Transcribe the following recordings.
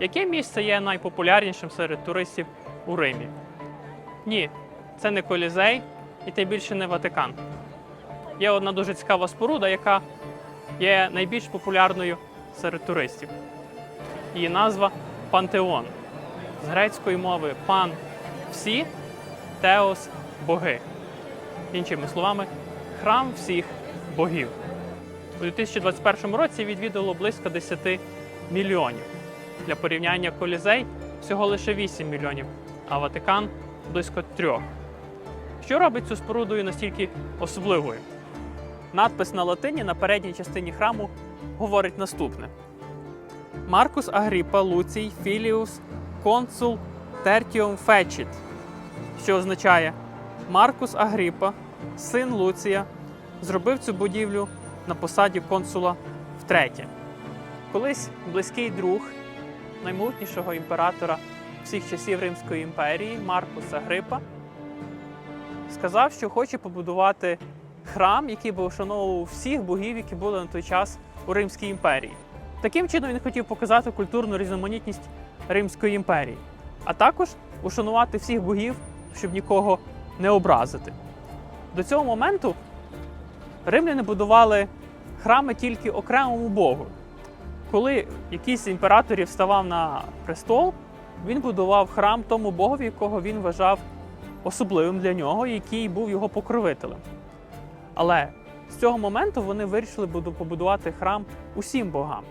Яке місце є найпопулярнішим серед туристів у Римі? Ні, це не Колізей і тим більше не Ватикан. Є одна дуже цікава споруда, яка є найбільш популярною серед туристів. Її назва Пантеон. З грецької мови пан всі, теос боги. Іншими словами, храм всіх богів. У 2021 році відвідало близько 10 мільйонів. Для порівняння колізей всього лише 8 мільйонів, а Ватикан близько 3. Що робить цю спорудою настільки особливою? Надпис на латині на передній частині храму говорить наступне: Маркус Агріпа Луцій Філіус консул Тертіум Фечіт, що означає Маркус Агріпа, син Луція, зробив цю будівлю на посаді консула втретє. Колись близький друг наймогутнішого імператора всіх часів Римської імперії Маркус Агрипа сказав, що хоче побудувати храм, який би ушановував всіх богів, які були на той час у Римській імперії. Таким чином він хотів показати культурну різноманітність Римської імперії, а також ушанувати всіх богів, щоб нікого не образити. До цього моменту римляни будували храми тільки окремому богу. Коли якийсь імператорів ставав на престол, він будував храм тому богові, якого він вважав особливим для нього, який був його покровителем. Але з цього моменту вони вирішили побудувати храм усім богам.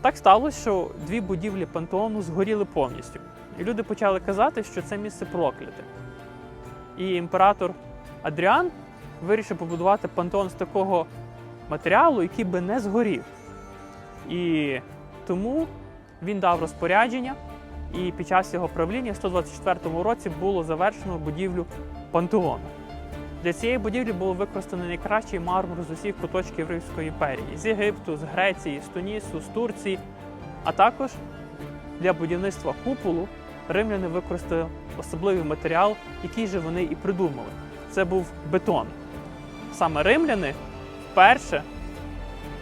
Так сталося, що дві будівлі пантеону згоріли повністю. І люди почали казати, що це місце прокляте. І імператор Адріан вирішив побудувати пантеон з такого матеріалу, який би не згорів. І тому він дав розпорядження, і під час його правління в 124 році було завершено будівлю пантеону. Для цієї будівлі було використано найкращий мармур з усіх куточків Римської імперії з Єгипту, з Греції, з Тунісу, з Турції, а також для будівництва куполу римляни використали особливий матеріал, який же вони і придумали. Це був бетон. Саме римляни вперше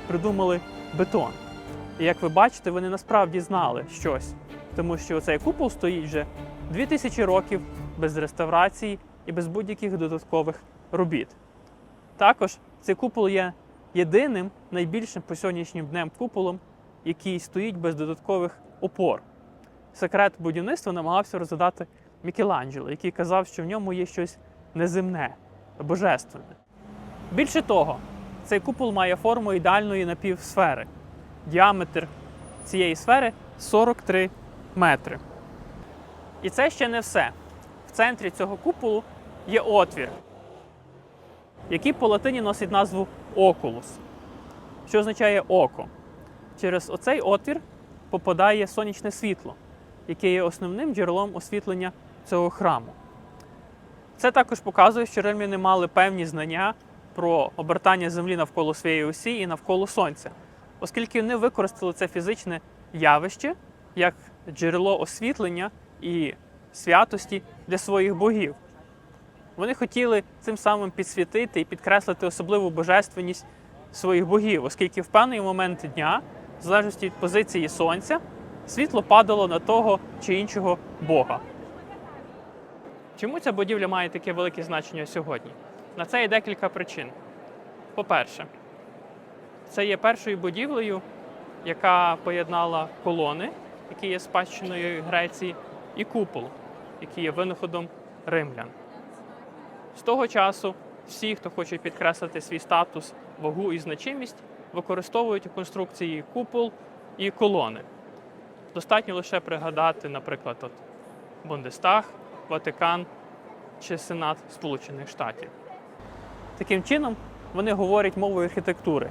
придумали бетон. І як ви бачите, вони насправді знали щось, тому що цей купол стоїть вже 2000 років без реставрації і без будь-яких додаткових робіт. Також цей купол є єдиним найбільшим по сьогоднішнім днем куполом, який стоїть без додаткових опор. Секрет будівництва намагався розгадати Мікеланджело, який казав, що в ньому є щось неземне, божественне. Більше того, цей купол має форму ідеальної напівсфери. Діаметр цієї сфери 43 метри. І це ще не все. В центрі цього куполу є отвір, який по латині носить назву окулус, що означає око. Через оцей отвір попадає сонячне світло, яке є основним джерелом освітлення цього храму. Це також показує, що римляни мали певні знання про обертання Землі навколо своєї осі і навколо Сонця, оскільки вони використали це фізичне явище як джерело освітлення і святості для своїх богів. Вони хотіли цим самим підсвітити і підкреслити особливу божественність своїх богів, оскільки в певний момент дня, в залежності від позиції сонця, світло падало на того чи іншого бога. Чому ця будівля має таке велике значення сьогодні? На це є декілька причин. По-перше, це є першою будівлею, яка поєднала колони, які є спадщиною Греції, і купол, який є винаходом римлян. З того часу всі, хто хоче підкреслити свій статус, вагу і значимість, використовують у конструкції купол і колони. Достатньо лише пригадати, наприклад, от Бундестаг, Ватикан чи Сенат Сполучених Штатів. Таким чином, вони говорять мовою архітектури.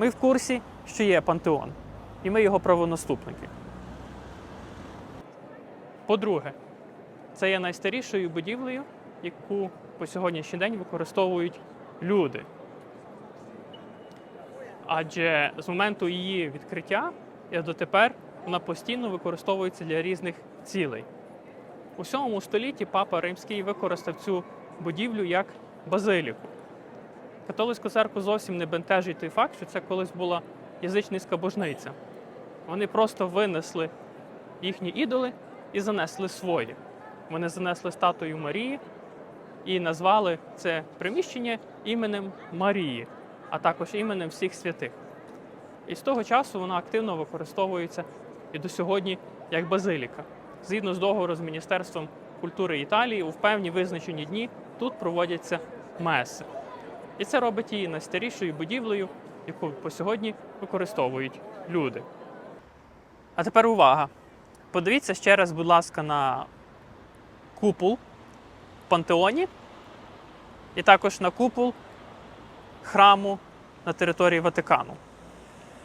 Ми в курсі, що є пантеон, і ми його правонаступники. По-друге, це є найстарішою будівлею, яку по сьогоднішній день використовують люди. Адже з моменту її відкриття і дотепер вона постійно використовується для різних цілей. У 7 столітті папа Римський використав цю будівлю як базиліку. Католицьку церкву зовсім не бентежить той факт, що це колись була язичницька божниця. Вони просто винесли їхні ідоли і занесли свої. Вони занесли статую Марії і назвали це приміщення іменем Марії, а також іменем всіх святих. І з того часу вона активно використовується і до сьогодні як базиліка. Згідно з договору з Міністерством культури Італії, у певні визначені дні тут проводяться меси. І це робить її найстарішою будівлею, яку по сьогодні використовують люди. А тепер увага! Подивіться ще раз, будь ласка, на купол в пантеоні, і також на купол храму на території Ватикану.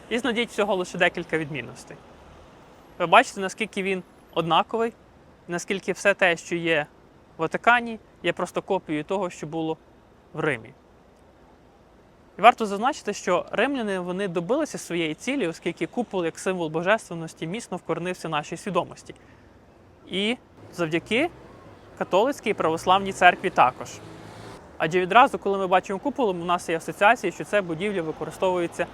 І знайдіть всього лише декілька відмінностей. Ви бачите, наскільки він однаковий, наскільки все те, що є в Ватикані, є просто копією того, що було в Римі. І варто зазначити, що римляни вони добилися своєї цілі, оскільки купол як символ божественності міцно вкоренився в нашій свідомості. І завдяки католицькій і православній церкві також. Адже відразу, коли ми бачимо купол, у нас є асоціація, що ця будівля використовується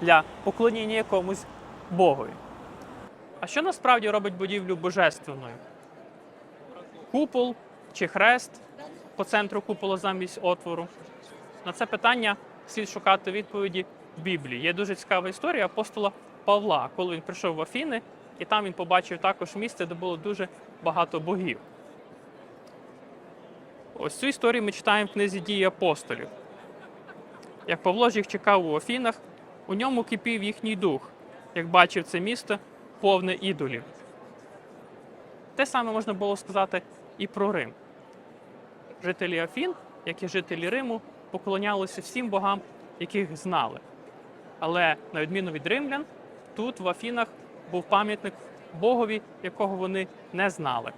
для поклоніння якомусь Богові. А що насправді робить будівлю божественною? Купол чи хрест по центру купола замість отвору? На це питання слід шукати відповіді в Біблії. Є дуже цікава історія апостола Павла, коли він прийшов в Афіни, і там він побачив також місце, де було дуже багато богів. Ось цю історію ми читаємо в книзі дії апостолів. Як Павло ж їх чекав у Афінах, у ньому кипів їхній дух, як бачив це місто повне ідолів. Те саме можна було сказати і про Рим. Жителі Афін, як і жителі Риму, поклонялися всім богам, яких знали. Але на відміну від римлян, тут в Афінах був пам'ятник Богові, якого вони не знали.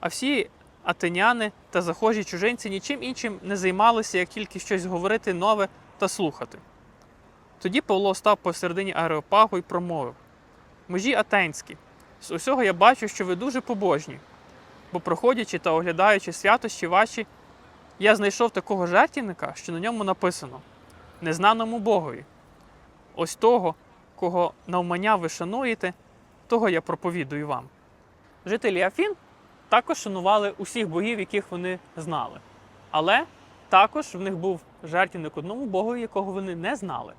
А всі атеняни та захожі чужинці нічим іншим не займалися, як тільки щось говорити нове та слухати. Тоді Павло став посередині аеропагу і промовив: Межі атенські, з усього я бачу, що ви дуже побожні, бо проходячи та оглядаючи святощі ваші, я знайшов такого жертівника, що на ньому написано Незнаному Богові. Ось того, кого навмання ви шануєте, того я проповідую вам. Жителі Афін також шанували усіх богів, яких вони знали. Але також в них був жертвівник одному богові, якого вони не знали.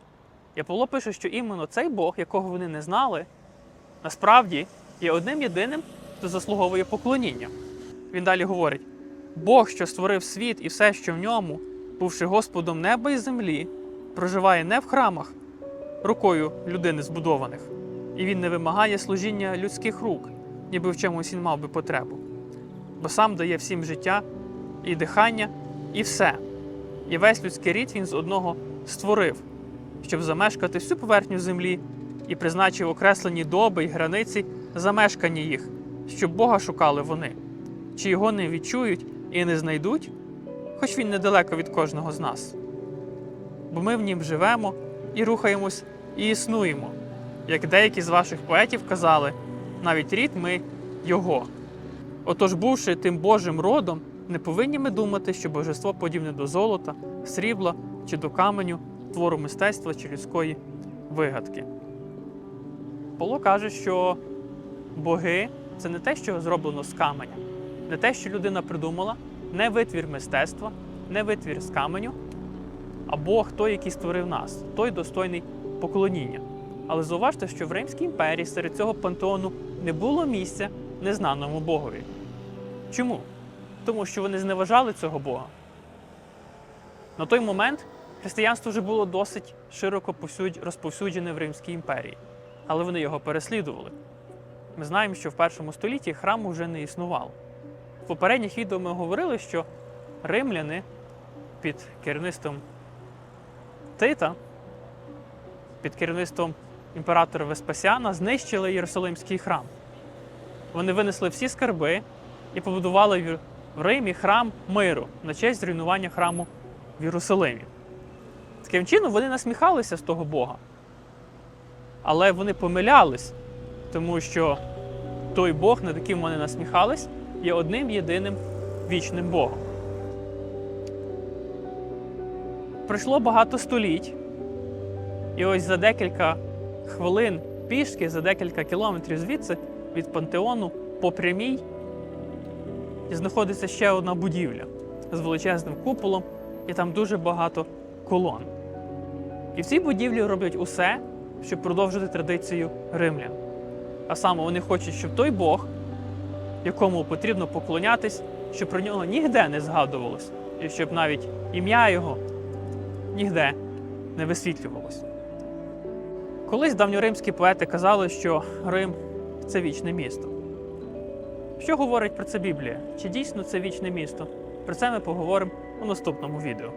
І Павло пише, що іменно цей Бог, якого вони не знали, насправді є одним єдиним, хто заслуговує поклоніння. Він далі говорить: Бог, що створив світ і все, що в ньому, бувши Господом неба і землі, проживає не в храмах, рукою людини збудованих, і він не вимагає служіння людських рук, ніби в чомусь він мав би потребу, бо сам дає всім життя і дихання, і все. І весь людський рід він з одного створив, щоб замешкати всю поверхню землі і призначив окреслені доби й границі замешкання їх, щоб Бога шукали вони, чи його не відчують і не знайдуть, хоч він недалеко від кожного з нас. Бо ми в нім живемо і рухаємось, і існуємо. Як деякі з ваших поетів казали, навіть рід ми Його. Отож, бувши тим Божим родом, не повинні ми думати, що божество подібне до золота, срібла чи до каменю, твору мистецтва чи людської вигадки. Павло каже, що боги це не те, що зроблено з каменя, не те, що людина придумала, не витвір мистецтва, не витвір з каменю, а Бог той, який створив нас, той достойний поклоніння. Але зауважте, що в Римській імперії серед цього пантеону не було місця незнаному Богові. Чому? Тому що вони зневажали цього Бога. На той момент християнство вже було досить широко розповсюджене в Римській імперії, але вони його переслідували. Ми знаємо, що в першому столітті храму вже не існувало. Попередніх відео ми говорили, що римляни під керівництвом Тита, під керівництвом імператора Веспасіана, знищили Єрусалимський храм. Вони винесли всі скарби і побудували в Римі храм миру на честь зруйнування храму в Єрусалимі. Таким чином вони насміхалися з того Бога. Але вони помилялись, тому що той Бог, над яким вони насміхались, є одним єдиним вічним Богом. Пройшло багато століть, і ось за декілька хвилин пішки за декілька кілометрів звідси від пантеону по прямій знаходиться ще одна будівля з величезним куполом, і там дуже багато колон. І в цій будівлі роблять усе, щоб продовжити традицію римлян. А саме вони хочуть, щоб той Бог, якому потрібно поклонятись, щоб про нього нігде не згадувалось, і щоб навіть ім'я його нігде не висвітлювалось. Колись давньоримські поети казали, що Рим це вічне місто. Що говорить про це Біблія? Чи дійсно це вічне місто? Про це ми поговоримо у наступному відео.